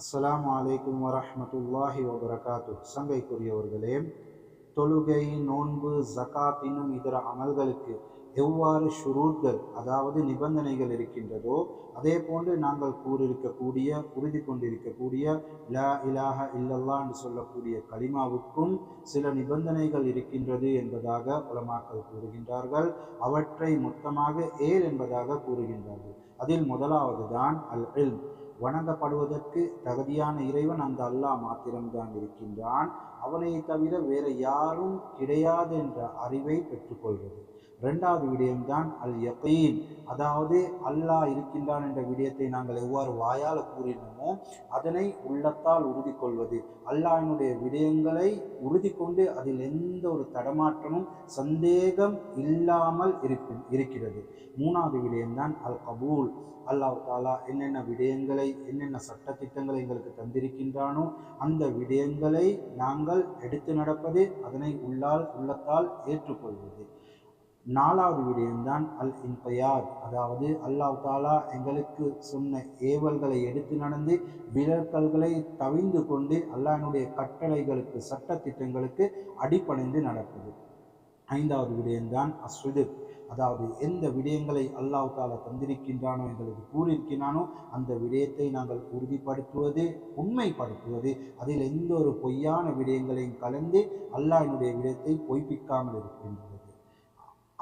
அஸ்லாம் அலைக்கும் வரமத்துல்லாஹி வபரகாத்து சங்கைக்குரியவர்களே தொழுகை நோன்பு ஜகாத் இன்னும் இதர அமல்களுக்கு எவ்வாறு ஷுரூத்கள் அதாவது நிபந்தனைகள் இருக்கின்றதோ அதே போன்று நாங்கள் கூறியிருக்கக்கூடிய உறுதி கொண்டிருக்கக்கூடிய லா இலாஹ இல்லல்லா என்று சொல்லக்கூடிய கலிமாவுக்கும் சில நிபந்தனைகள் இருக்கின்றது என்பதாக உலமாக்கள் கூறுகின்றார்கள். அவற்றை மொத்தமாக ஏல் என்பதாக கூறுகின்றார்கள். அதில் முதலாவது தான் அல் இல் வணங்கப்படுவதற்கு தகுதியான இறைவன் அந்த அல்லாஹ் மாத்திரம்தான் இருக்கின்றான். அவனை தவிர வேறு யாரும் கிடையாது என்ற அறிவை பெற்றுக்கொள்வது. ரெண்டாவது விடயம்தான் அல் யக்கீன் அதாவது அல்லாஹ் இருக்கின்றான் என்ற விடயத்தை நாங்கள் எவ்வாறு வாயால் கூறினோமோ அதனை உள்ளத்தால் உறுதி கொள்வது அல்லாஹினுடைய விடயங்களை உறுதி கொண்டு அதில் எந்த ஒரு தடமாற்றமும் சந்தேகம் இல்லாமல் இருக்கும் இருக்கிறது. மூணாவது விடயம்தான் அல் கபூல். அல்லாஹ் தாலா என்னென்ன விடயங்களை என்னென்ன சட்டத்திட்டங்களை எங்களுக்கு தந்திருக்கின்றானோ அந்த விடயங்களை நாங்கள் எடுத்து நடப்பது அதனை உள்ளால் உள்ளத்தால் ஏற்றுக்கொள்வது. நாலாவது விடயம்தான் அல் இன்பயார் அதாவது அல்லாஹ் தாலா எங்களுக்கு சொன்ன ஏவல்களை எடுத்து நடந்து விலக்கல்களை தவிந்து கொண்டு அல்லாஹினுடைய கட்டளைகளுக்கு சட்டத்திட்டங்களுக்கு அடிப்படைந்து நடப்பது. ஐந்தாவது விடயம்தான் அஸ்விது அதாவது எந்த விடயங்களை அல்லாஹ் தாலா தந்திருக்கின்றானோ எங்களுக்கு கூறியிருக்கிறானோ அந்த விடயத்தை நாங்கள் உறுதிப்படுத்துவது உண்மைப்படுத்துவது அதில் எந்த ஒரு பொய்யான விடயங்களையும் கலந்து அல்லாஹினுடைய விடயத்தை பொய்ப்பிக்காமல் இருக்கின்றது.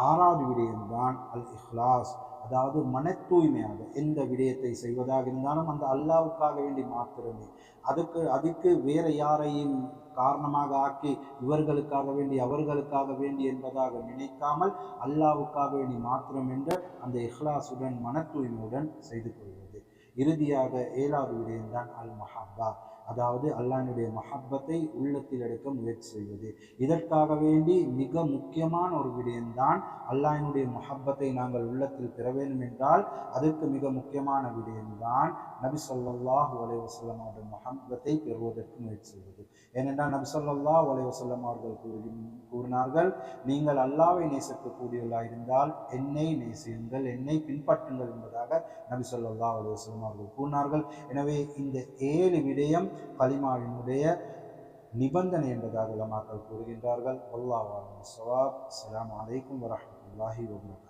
ஆறாவது விடயம்தான் அல் இஹ்லாஸ் அதாவது மன தூய்மையாக எந்த விடயத்தை செய்வதாக இருந்தாலும் அந்த அல்லாவுக்காக வேண்டி மாத்திரமே. அதுக்கு அதுக்கு வேறு யாரையும் காரணமாக ஆக்கி இவர்களுக்காக வேண்டி அவர்களுக்காக வேண்டி என்பதாக நினைக்காமல் அல்லாவுக்காக வேண்டி மாத்திரம் என்ற அந்த இஹ்லாசுடன் மன தூய்மையுடன் செய்து கொள்வது. இறுதியாக ஏழாவது விடயம்தான் அல் மஹாபா அதாவது அல்லாஹினுடைய மஹப்பத்தை உள்ளத்தில் எடுக்க முயற்சி செய்வது. இதற்காக வேண்டி மிக முக்கியமான ஒரு விடயம்தான் அல்லாஹினுடைய மஹப்பத்தை நாங்கள் உள்ளத்தில் பெற வேண்டும் என்றால் அதற்கு மிக முக்கியமான விடயம்தான் நபி சொல்லாஹு உலைவசல்லம் அவருடைய மஹப்பத்தை பெறுவதற்கு முயற்சி செய்வது. ஏனென்றால் நபி சொல்லாஹ் உலைவசல்லம் அவர்கள் கூறி கூறினார்கள் நீங்கள் அல்லாவை நேசிக்கக்கூடியவர்களாக இருந்தால் என்னை நேசியுங்கள் என்னை பின்பற்றுங்கள் என்பதாக நபி சொல்லா உலைவசல்லம் அவர்கள் கூறினார்கள். எனவே இந்த ஏழு விடயம் கலிமாவினுடைய நிபந்தனை என்பதாக உலமாக்கள் கூறுகின்றார்கள். அல்லாஹ் சவாப் அலாம் அலைக்கும் வரமத்துல்லாஹி வபரகாத்